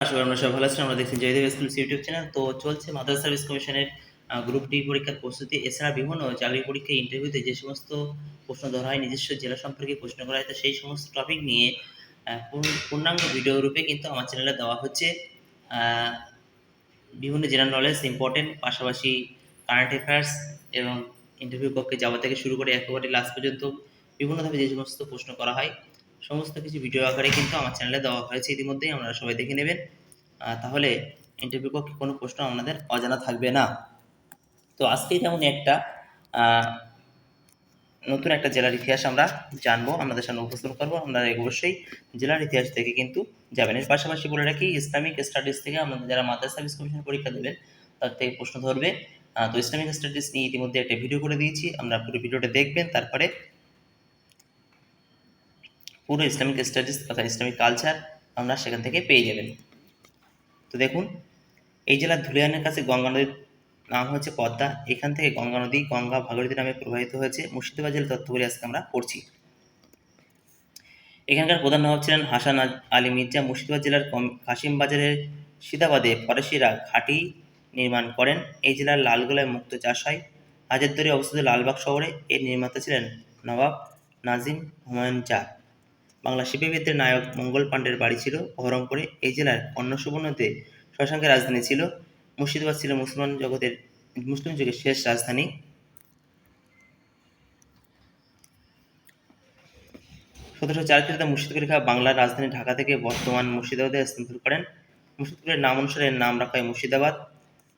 করি আমরা সবাই ভালো আছেন আমরা দেখছেন জয়দেব স্কুল ইউটিউব চ্যানেল তো চলছে মাদ্রাসা সার্ভিস কমিশনের গ্রুপ ডি পরীক্ষার প্রস্তুতি। এছাড়া বিভিন্ন চাকরি পরীক্ষা ইন্টারভিউতে যে সমস্ত প্রশ্ন ধরা হয়, নিজস্ব জেলা সম্পর্কে প্রশ্ন করা হয়, তো সেই সমস্ত টপিক নিয়ে পূর্ণাঙ্গ ভিডিও রূপে কিন্তু আমার চ্যানেলে দেওয়া হচ্ছে। বিভিন্ন জেনারেল নলেজ ইম্পর্টেন্ট পাশাপাশি কারেন্ট অ্যাফেয়ার্স এবং ইন্টারভিউ কক্ষে যাওয়া থেকে শুরু করে একেবারে লাস্ট পর্যন্ত বিভিন্নভাবে যে সমস্ত প্রশ্ন করা হয় সমস্ত কিছু ভিডিও আকারে কিন্তু আমার চ্যানেলে দেওয়া হয়েছে, ইতিমধ্যেই আপনারা সবাই দেখে নেবেন। তাহলে ইন্টারভিউ কক্ষে কোনো প্রশ্ন আপনাদের অজানা থাকবে না। তো আজকে যেমন একটা নতুন একটা জেলার ইতিহাস আমরা জানব আমাদের সামনে উপস্থাপন করব। আপনারা অবশ্যই জেলার ইতিহাস থেকে কিন্তু যাবেন এর পাশাপাশি বলে রাখি, ইসলামিক স্টাডিজ থেকে আমাদের যারা মাদ্রাসা সার্ভিস কমিশন পরীক্ষা দেবেন, তার থেকে প্রশ্ন ধরবে। তো ইসলামিক স্টাডিজ নিয়ে ইতিমধ্যে একটা ভিডিও করে দিয়েছি আমরা পুরো ভিডিওটা দেখবেন, তারপরে পুরো ইসলামিক স্টাডিজ তথা ইসলামিক কালচার আমরা সেখান থেকে পেয়ে যাবেন। তো দেখুন, এই জেলার ধুলিয়ানের কাছে গঙ্গা নদীর নাম হচ্ছে পদ্মা। এখান থেকে গঙ্গা নদী গঙ্গা ভাগীরথী নামে প্রবাহিত হয়েছে। মুর্শিদাবাদ জেলার তথ্যগুলি আজকে আমরা পড়ছি। এখানকার প্রধান নবাব ছিলেন হাসান আলী মির্জা। মুর্শিদাবাদ জেলার কম- কাশিম বাজারের সিদাবাদে ফরাসিরা ঘাঁটি নির্মাণ করেন। এই জেলার লালগোলায় মুক্ত চাষ হয়। হাজারদুয়ারি অবস্থিত লালবাগ শহরে এর নির্মাতা ছিলেন নবাব নাজিম হুমায়ুন চা বাংলা শিল্পীবিদদের নায়ক মঙ্গল পাণ্ডের বাড়ি ছিল বহরমপুরে এই জেলার অন্য সুবর্ণতে শশাঙ্কের রাজধানী ছিল। মুর্শিদাবাদ ছিল মুসলমান জগতের, মুসলিম যুগের শেষ রাজধানী। সতেরোশো চার খ্রিস্টাব্দে মুর্শিদকুলি খাঁ বাংলার রাজধানী ঢাকা থেকে বর্তমান মুর্শিদাবাদে স্থানান্তর করেন। মুর্শিদকুলের নাম অনুসারে নাম রাখা হয় মুর্শিদাবাদ।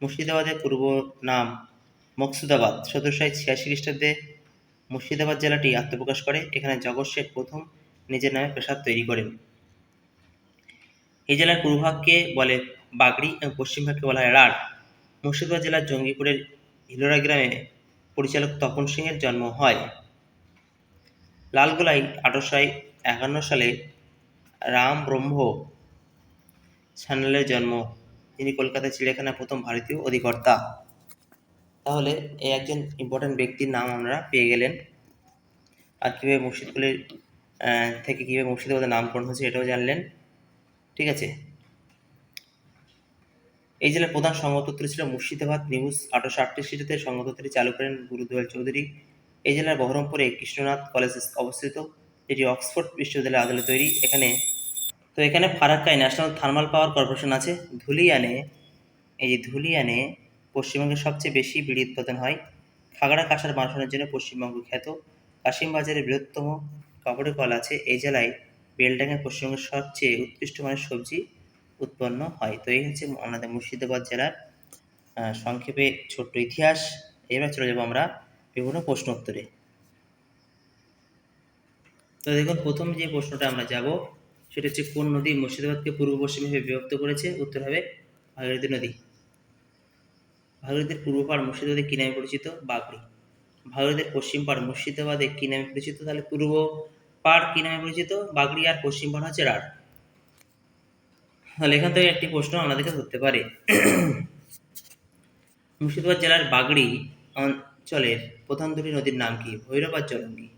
মুর্শিদাবাদের পূর্ব নাম মকসুদাবাদ। সতেরোশো ছিয়াশি খ্রিস্টাব্দে মুর্শিদাবাদ জেলাটি আত্মপ্রকাশ করে। এখানে জগৎ শেখ প্রথম নিজের নামে প্রাসাদ তৈরি করেন। এই জেলার পূর্বভাগকে বলে বাগড়ি এবং পশ্চিমভাগকে বলা হয় রাঢ়। মুর্শিদাবাদ জেলার জঙ্গিপুরের হিলোরা গ্রামে পরিচালক তপন সিংয়ের জন্ম হয়। লালগোলায় আঠারোশো একান্ন সালে রাম ব্রহ্ম সান্যালের জন্ম। তিনি কলকাতা চিড়িয়াখানার প্রথম ভারতীয় অধিকর্তা। তাহলে এই একজন ইম্পর্ট্যান্ট ব্যক্তির নাম আমরা পেয়ে গেলেন। আর কীভাবে মুর্শিদকুলের থেকে কীভাবে মুর্শিদাবাদের নামকরণ হয়েছে এটাও জানলেন। ঠিক আছে? এই জেলার প্রধান সংবাদপত্র ছিল মুর্শিদাবাদ নিউজ আঠারোশো আটত্রিশ খ্রিস্টাব্দে সংবাদপত্রটি চালু করেন গুরুদয়াল চৌধুরী। এই জেলার বহরমপুরে কৃষ্ণনাথ কলেজ অবস্থিত এটি অক্সফোর্ড বিশ্ববিদ্যালয়ের আদলে তৈরি। এখানে, তো এখানে ফারাক্কায় ন্যাশনাল থার্মাল পাওয়ার কর্পোরেশন আছে। ধুলিয়ানে, এই যে ধুলিয়ানে পশ্চিমবঙ্গের সবচেয়ে বেশি বিড়ি উৎপাদন হয়। খাগড়া, কাঁসার বানানোর জন্য পশ্চিমবঙ্গ খ্যাত। কাশিমবাজারের বৃহত্তম কাপড়ের কল আছে, এই জেলায় বেলডাঙ্গায় পশ্চিমবঙ্গের সবচেয়ে উৎকৃষ্ট মানের সবজি উৎপন্ন হয়। তো এই হচ্ছে আমাদের মুর্শিদাবাদ জেলার সংক্ষেপে ছোট্ট ইতিহাস। এবার চলে যাব আমরা বিভিন্ন প্রশ্ন উত্তরে। তো দেখুন, প্রথম যে প্রশ্নটা আমরা যাব, সেটা হচ্ছে, কোন নদী মুর্শিদাবাদকে পূর্ব পশ্চিমভাবে বিভক্ত করেছে? উত্তর হবে ভাগীরথী নদী। ভাগীরথীর পূর্ব পাড় মুর্শিদাবাদে কী নামে পরিচিত? বাগড়ি ভাগীরথীর পশ্চিম পাড় মুর্শিদাবাদে কী নামে পরিচিত? তাহলে পূর্ব পাড় কী নামে পরিচিত? বাগড়ি আর পশ্চিম পাড় হচ্ছে রাঢ়। তাহলে এখান থেকে একটি প্রশ্ন আমাদেরকে ধরতে পারে। মুর্শিদাবাদ জেলার বাগড়ি অঞ্চলের প্রধান দুটি নদীর নাম কি? ভৈরব আর জলঙ্গি।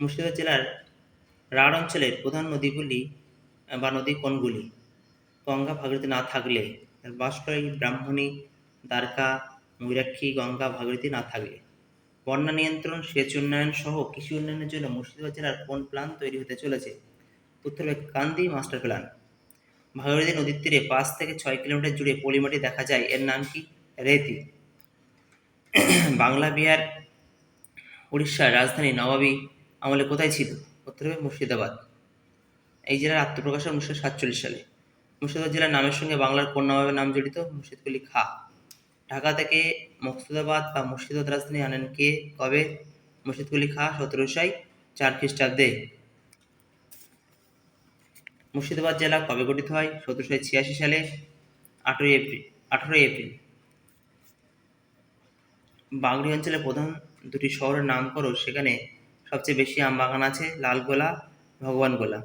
মুর্শিদাবাদ জেলার রাঢ় অঞ্চলের প্রধান নদীগুলি বা নদী কোনগুলি? গঙ্গা, ভাগীরথী না থাকলে। বাষ্পী ব্রাহ্মণী, দ্বারকা, ময়ূরাক্ষী, গঙ্গা, ভাগীরথী না থাকলে। বন্যা নিয়ন্ত্রণ, সেচ উন্নয়ন সহ কৃষি উন্নয়নের জন্য মুর্শিদাবাদ জেলার কোন প্ল্যান তৈরি হতে চলেছে? উত্তর হবে কান্দি মাস্টার প্ল্যান ভাগীরথী নদীর তীরে পাঁচ থেকে ছয় কিলোমিটার জুড়ে পলিমাটি দেখা যায়। এর নাম কি? রেতি। বাংলা, বিহার, উড়িষ্যার রাজধানী নবাবী আমলে কোথায় ছিল? উত্তর হবে মুর্শিদাবাদ। এই জেলার আত্মপ্রকাশ উনিশশো সাতচল্লিশ সালে। মুর্শিদাবাদ জেলার নামের সঙ্গে বাংলার কোন নবাবের নাম জড়িত? মুর্শিদকুলি খা। ঢাকা থেকে মুর্শিদাবাদ বা মুর্শিদাবাদ রাজধানী আনেন কে? কবে? মুর্শিদকুলি খা সতেরোশাই চার খ্রিস্টাব্দে। মুর্শিদাবাদ জেলা কবে গঠিত হয়? সতেরোশো ছিয়াশি সালে, আঠেরোই এপ্রিল আঠেরোই এপ্রিল। বাগড়ি অঞ্চলের প্রধান দুটি শহরের নাম করো সেখানে সবচেয়ে বেশি আম বাগান আছে, লালগোলা, ভগবানগোলা।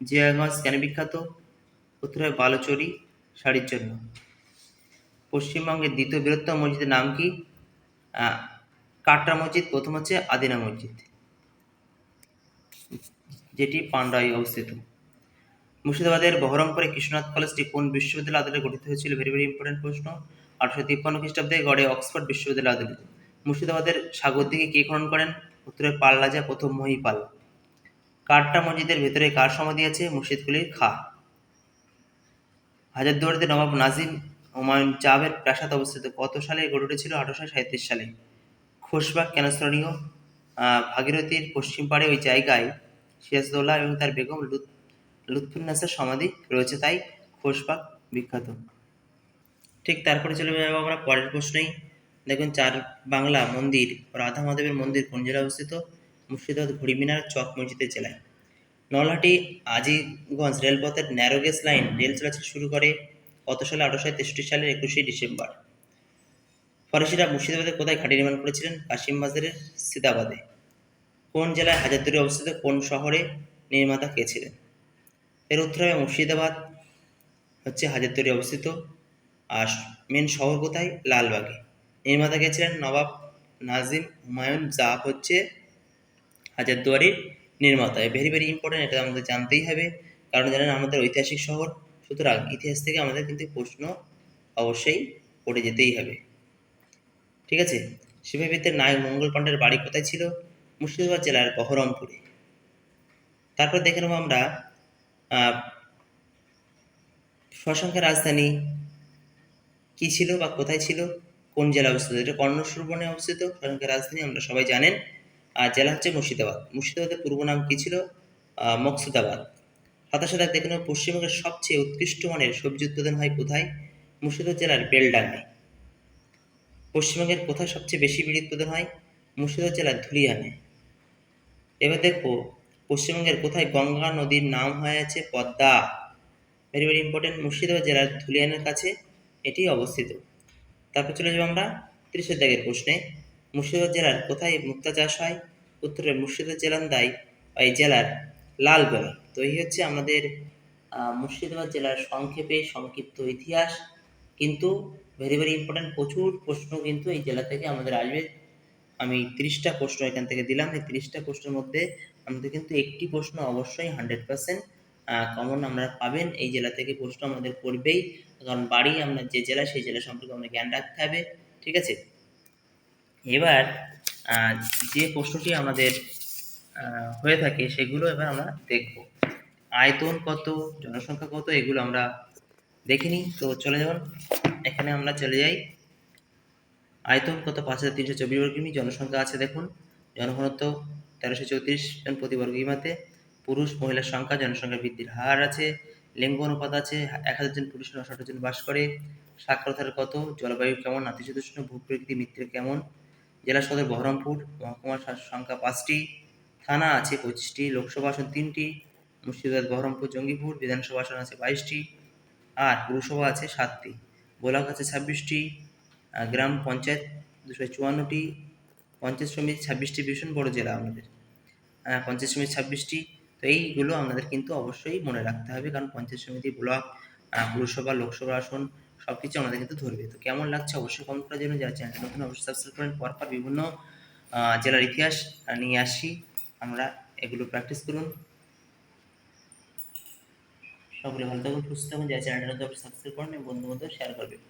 জিয়াগঞ্জ কেন বিখ্যাত? উত্তরে বালুচরি শাড়ির জন্য। পশ্চিমবঙ্গের দ্বিতীয় বৃহত্তম মসজিদের নাম কি? কাটরা মসজিদ, প্রথম হচ্ছে আদিনা মসজিদ, যেটি পান্ডায় অবস্থিত। মুর্শিদাবাদের বহরমপুরে কৃষ্ণনাথ কলেজটি কোন বিশ্ববিদ্যালয় আদলে গঠিত হয়েছিল? ভেরি ভেরি ইম্পর্টেন্ট প্রশ্ন। আঠারোশো তিপ্পান্ন খ্রিস্টাব্দে গড়ে অক্সফোর্ড বিশ্ববিদ্যালয় আদলে মুর্শিদাবাদের সাগর দিকে কে খনন করেন? উত্তরে পাল রাজা প্রথম মহিপাল। কারটা মসজিদের ভেতরে কার সমাধি আছে? মুর্শিদকুলির খা হাজারদুয়ারিতে নবাব নাজিম হুমায়ুন চাবের প্রাসাদ অবস্থিত কত সালে গড়ে উঠেছিল? আঠারোশো সাঁত্রিশ সালে। খোশবাগ আহ, ভাগীরথীর পশ্চিম পাড়ে ওই জায়গায় সিরাজদৌল্লা এবং তার বেগম লুৎ লুৎফুন্নাসের সমাধি রয়েছে তাই খোশবাগ বিখ্যাত। ঠিক তারপরে চলে যাব আমরা পরের প্রশ্নেই। দেখুন চার বাংলা মন্দির রাধা মাধবের মন্দির কোন জেলায় অবস্থিত? মুর্শিদাবাদ ঘড়িমিনার চক মসজিদের জেলায়। নলহাটি আজিগঞ্জ রেলপথের ন্যারোগেজ লাইন রেল চলাচল শুরু করে কত সালে আঠারোশো তেষট্টি সালের একুশে ডিসেম্বর। ফরাসিরা মুর্শিদাবাদে কোথায় ঘাঁটি নির্মাণ করেছিলেন? কাশিম বাজারের সিদাবাদে। কোন জেলায় হাজারদুয়ারি অবস্থিত? কোন শহরে নির্মাতা কে ছিলেন? এর উত্তর হবে মুর্শিদাবাদ, হচ্ছে হাজারদুয়ারি অবস্থিত। আর মেন শহর কোথায়? লালবাগে। নির্মাতা কে ছিলেন? নবাব নাজিম হুমায়ুন। জাপ হচ্ছে হাজারদুয়ারির নির্মাতা। ভেরি ভেরি ইম্পর্টেন্ট এটা আমাদের জানতেই হবে। কারণ জানেন, আমাদের ঐতিহাসিক শহর সুতরাং ইতিহাস থেকে আমাদের কিন্তু প্রশ্ন অবশ্যই পড়ে যেতেই হবে। ঠিক আছে? শিবাবিদ্যের নায়ক মঙ্গল পাণ্ডের বাড়ি কোথায় ছিল? মুর্শিদাবাদ জেলার বহরমপুরে। তারপর দেখে নেব আমরা স্বসংখ্যা রাজধানী কি ছিল বা কোথায় ছিল? কোন জেলা অবস্থিত? এটা কর্ণ সুরবনে অবস্থিত। স্বসংখ্যা রাজধানী আমরা সবাই জানেন। আর জেলা হচ্ছে মুর্শিদাবাদ। মুর্শিদাবাদের পূর্ব নাম কি ছিল? মকসুদাবাদ। দাগ দেখে নেব পশ্চিমবঙ্গের সবচেয়ে উৎকৃষ্ট মানের সবজি উৎপাদন হয় কোথায়? মুর্শিদাবাদ জেলার বেলডাঙ্গায়। পশ্চিমবঙ্গের কোথায় সবচেয়ে বেশি বিড়ি উৎপাদন হয়? মুর্শিদাবাদ জেলার ধুলিয়ানে। এবার দেখো, পশ্চিমবঙ্গের কোথায় গঙ্গা নদীর নাম হয়ে আছে Padma. Very very important Murshidabad জেলার ধুলিয়ানের কাছে এটি অবস্থিত। তারপর চলে যাব আমরা ত্রিশের দাগের প্রশ্নে। মুর্শিদাবাদ জেলার কোথায় মুক্তা চাষ হয়? উত্তরে মুর্শিদাবাদ জেলান্দায় এই জেলার লালগড়। তো এই হচ্ছে আমাদের মুর্শিদাবাদ জেলার সংক্ষেপে সংক্ষিপ্ত ইতিহাস। কিন্তু ভেরি ভেরি ইম্পর্টেন্ট প্রচুর প্রশ্ন কিন্তু এই জেলা থেকে আমাদের আসবে। আমি তিরিশটা প্রশ্ন এখান থেকে দিলাম। এই তিরিশটা প্রশ্নের মধ্যে আমাদের কিন্তু একটি প্রশ্ন অবশ্যই হান্ড্রেড পার্সেন্ট কমন আমরা পাবেন। এই জেলা থেকে প্রশ্ন আমাদের করবেই। কারণ বাড়ি আমরা যে জেলা, সেই জেলা সম্পর্কে আমাদের জ্ঞান রাখতে হবে। ঠিক আছে? এবার যে প্রশ্নটি আমাদের হয়ে থাকে সেগুলো এবার আমরা দেখব। আয়তন কত, জনসংখ্যা কত, এগুলো আমরা দেখিনি তো চলে যাবেন এখানে আমরা চলে যাই। আয়তন কত, পাঁচ হাজার তিনশো চব্বিশ বর্গ কিমি, জনসংখ্যা আছে দেখুন। জনঘনত্ব তেরোশো চৌত্রিশ জন প্রতি বর্গ কিমাতে। পুরুষ, মহিলার সংখ্যা জনসংখ্যা বৃদ্ধির হার আছে। লিঙ্গ অনুপাত আছে, এক হাজার জন পুরুষ, নশো জন বাস করে। সাক্ষরতার কত, জলবায়ু কেমন, নাতিশীতোষ্ণ ভূপ্রকৃতি মিত্রে কেমন? জেলা সদর বহরমপুর, মহকুমার সংখ্যা পাঁচটি। থানা আছে পঁচিশটি, লোকসভা আসন তিনটি। মুর্শিদাবাদ বহরমপুর জঙ্গিপুর বিধানসভা আসন আছে বাইশটি আর পুরসভা আছে সাতটি। গোলাঘাট আছে ছাব্বিশটি গ্রাম পঞ্চায়েত দুশো চুয়ান্নটি পঞ্চায়েত সমিতি ছাব্বিশটি ভীষণ বড় জেলা আমাদের। আহ, পঞ্চায়েত সমিতি ছাব্বিশটি তো এইগুলো আমাদের কিন্তু অবশ্যই মনে রাখতে হবে কারণ পঞ্চায়েত সমিতি ব্লক পুরসভা লোকসভা আসন সব কিছু আমাদের কিন্তু ধরবে। তো কেমন লাগছে অবশ্যই কমেন্ট করার জন্য যারা চ্যানেল নতুন অবশ্যই সাবস্ক্রাইব করেন পরপর বিভিন্ন জেলার ইতিহাস নিয়ে আসি। আমরা এগুলো প্র্যাকটিস করুন। সকলে ভালো থাকুন সুস্থ থাকুন যারা চ্যানেলটা সাবস্ক্রাইব করেন এবং বন্ধু বন্ধু শেয়ার করবেন।